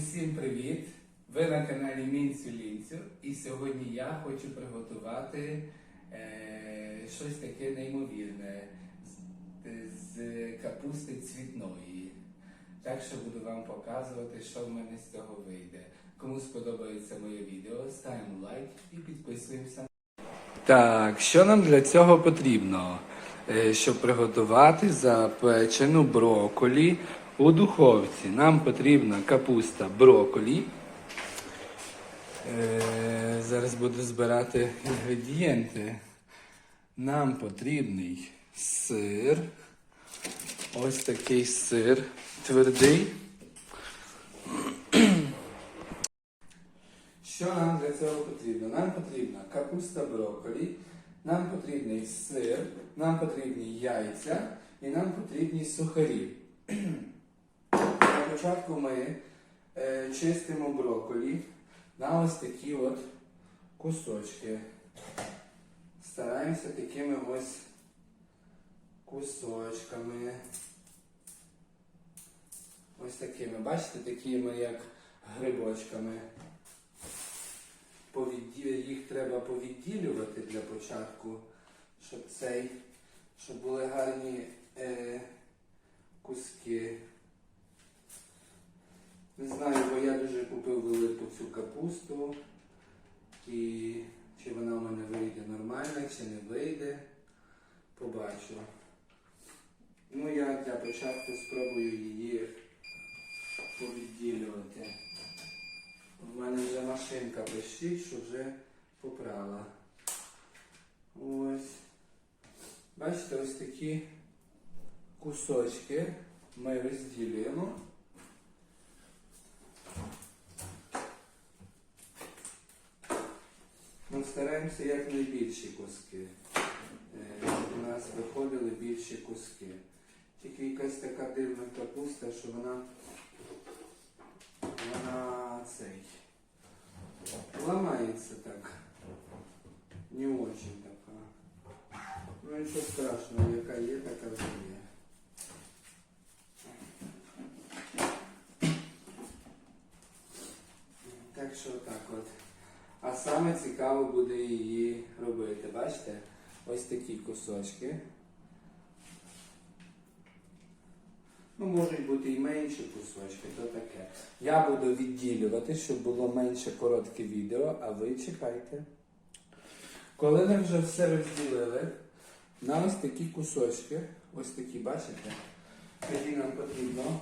Усім привіт! Ви на каналі Мінцю Лінцю і сьогодні я хочу приготувати е, щось таке неймовірне з, з капусти цвітної. Так що буду вам показувати, що в мене з цього вийде. Кому сподобається моє відео, ставимо лайк і підписуємося. Так, що нам для цього потрібно? Е, Щоб приготувати запечену броколі у духовці. Нам потрібна капуста броколі. Е, Зараз буду збирати інгредієнти. Нам потрібний сир. Ось такий сир твердий. Що нам для цього потрібно? Нам потрібна капуста брокколі, нам потрібний сир, нам потрібні яйця і нам потрібні сухарі. На початку ми е, чистимо брокколі на ось такі от кусочки. Стараємося такими ось кусочками. Ось такими. Бачите, такими як грибочками. Їх треба повідділювати для початку, щоб цей, щоб були гарні е, куски. Не знаю, бо я дуже купив велику цю капусту. І чи вона в мене вийде нормально, чи не вийде. Побачу. Ну я для початку спробую її повідділювати. У мене вже машинка пищить, що вже попрала. Ось. Бачите, ось такі кусочки ми розділюємо. Стараємося як найбільші куски. Е, У нас виходили більші куски. Тільки якась така дивна капуста, що вона, вона цей ламається так. Не очень така. Ну нічого страшного, яка є, така вже є. Так що так от. А саме цікаво буде її робити. Бачите? Ось такі кусочки. Ну, можуть бути і менші кусочки, то таке. Я буду відділювати, щоб було менше коротке відео, а ви чекайте. Коли ми вже все розділили на ось такі кусочки, ось такі, бачите, тоді нам потрібно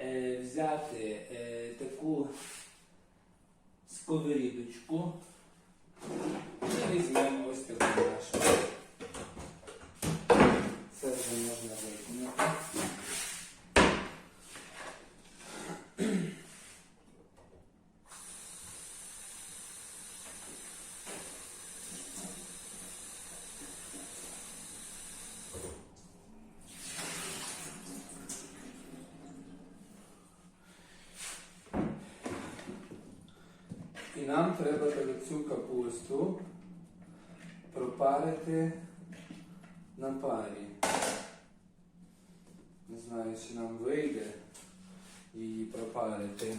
е, взяти е, таку сковорідочку і візьмемо ось таку нашу. Це вже можна виконати. І треба цю капусту пропарити на парі. Не знаю, чи нам вийде її пропарити.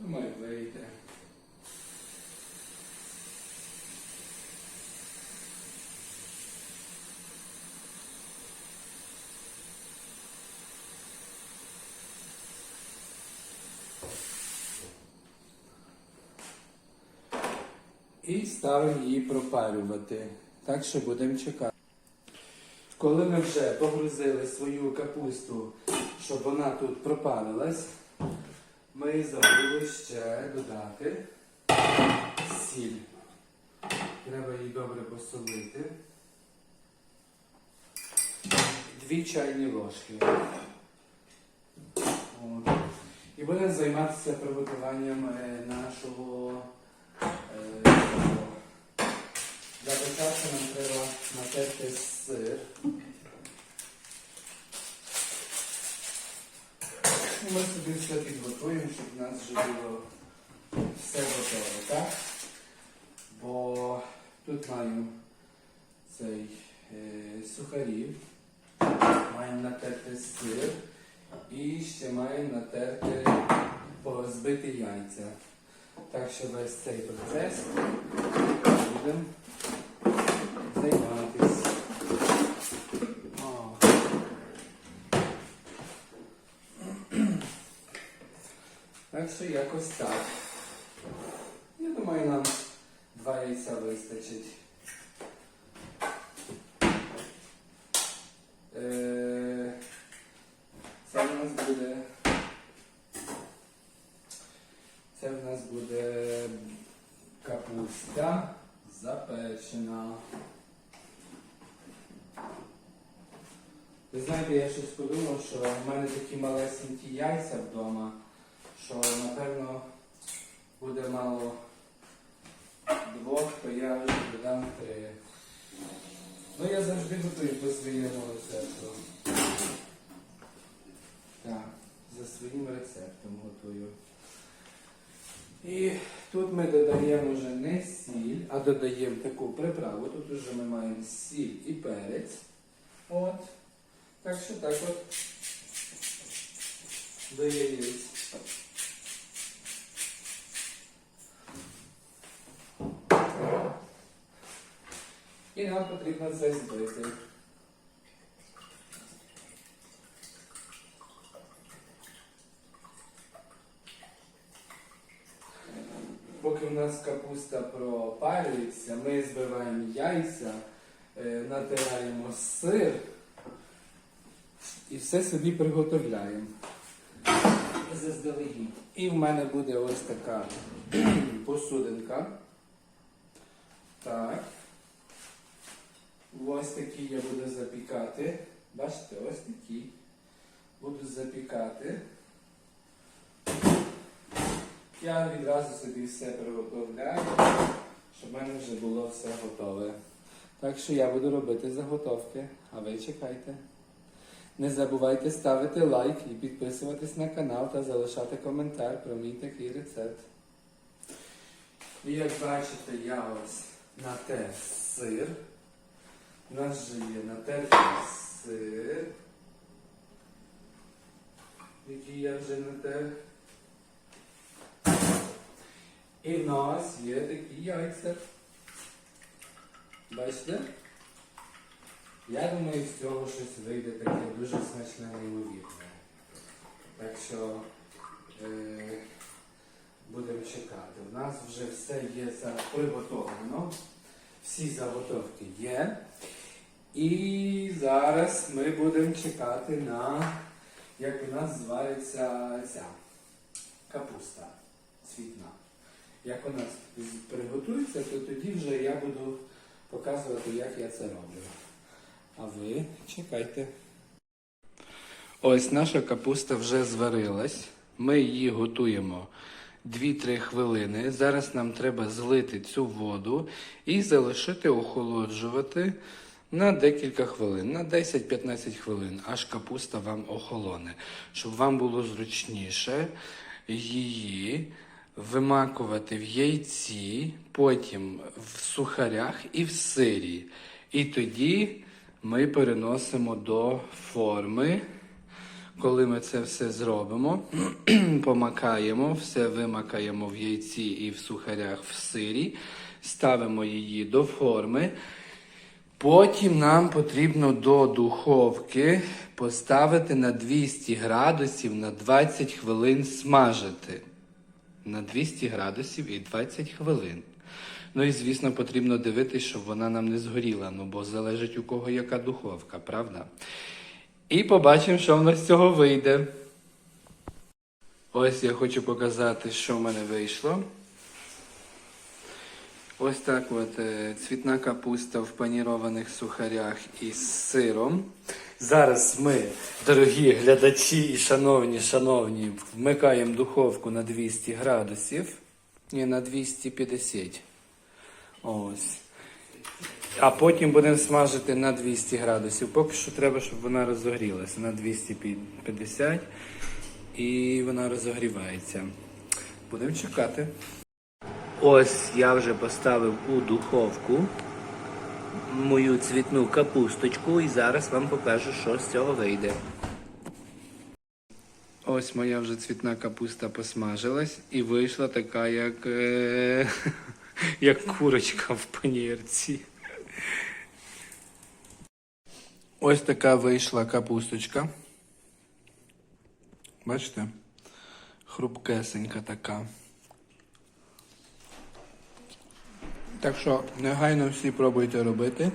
Думаю, вийде. І ставимо її пропарювати. Так що будемо чекати. Коли ми вже погрузили свою капусту, щоб вона тут пропарилась, ми забули ще додати сіль. Треба її добре посолити. Дві чайні ложки. От. І будемо займатися приготуванням е, нашого. Для початку нам треба натерти сир. Ми собі все підготуємо, щоб в нас вже було все готове, так? Бо тут маю цей е, сухарів, маємо натерти сир і ще маємо натерти збити яйця. Так що весь цей процес будемо займатися. О. Так що якось так. Я думаю, нам два яйця вистачить. Е, Це в нас буде. Це в нас буде капуста запечена. Ви знаєте, я щось подумав, що в мене такі малесенькі яйця вдома, що напевно буде мало двох, то я вже додам три. Ну я завжди готую по своєму рецепту. Так, за своїм рецептом готую. І тут ми додаємо вже не сіль, а додаємо таку приправу. Тут вже ми маємо сіль і перець. От. Так що так от до яєць. І нам потрібно це збити. Поки в нас капуста пропарюється, ми збиваємо яйця, е, натираємо сир і все собі приготовляємо. Заздалегідь. І в мене буде ось така посудинка. Так. Ось такі я буду запікати. Бачите, ось такі. Буду запікати. Я відразу собі все приготовляю, щоб в мене вже було все готове. Так що я буду робити заготовки, а ви чекайте. Не забувайте ставити лайк і підписуватись на канал та залишати коментар про мій такий рецепт. І як бачите, я ось натер сир. У нас же є натертий сир, який я вже натер. І в нас є такі яйця. Бачите? Я думаю, з цього щось вийде таке дуже смачне неймовірне. Так що е, будемо чекати. У нас вже все є приготовлено. Всі заготовки є. І зараз ми будемо чекати на, як у нас звариться ця капуста цвітна. Як нас приготується, то тоді вже я буду показувати, як я це роблю. А ви чекайте. Ось наша капуста вже зварилась. Ми її готуємо 2-3 хвилини. Зараз нам треба злити цю воду і залишити охолоджувати на декілька хвилин, на 10-15 хвилин, аж капуста вам охолоне. Щоб вам було зручніше її вимакувати в яйці, потім в сухарях і в сирі. І тоді ми переносимо до форми. Коли ми це все зробимо, помакаємо, все вимакаємо в яйці і в сухарях в сирі, ставимо її до форми. Потім нам потрібно до духовки поставити на 200 градусів на 20 хвилин смажити. На 200 градусів і 20 хвилин. Ну і звісно, потрібно дивитися, щоб вона нам не згоріла, ну бо залежить у кого яка духовка, правда? І побачимо, що в нас з цього вийде. Ось я хочу показати, що в мене вийшло. Ось так от е, цвітна капуста в панірованих сухарях із сиром. Зараз ми, дорогі глядачі і шановні, шановні, вмикаємо духовку на 200 градусів. Ні, на 250. Ось. А потім будемо смажити на 200 градусів. Поки що треба, щоб вона розогрілася на 250 і вона розогрівається. Будемо чекати. Ось я вже поставив у духовку мою цвітну капусточку і зараз вам покажу, що з цього вийде. Ось моя вже цвітна капуста посмажилась і вийшла така, як, е, як курочка в панірці. Ось така вийшла капусточка. Бачите? Хрупкесенька така. Так що негайно всі пробуйте робити.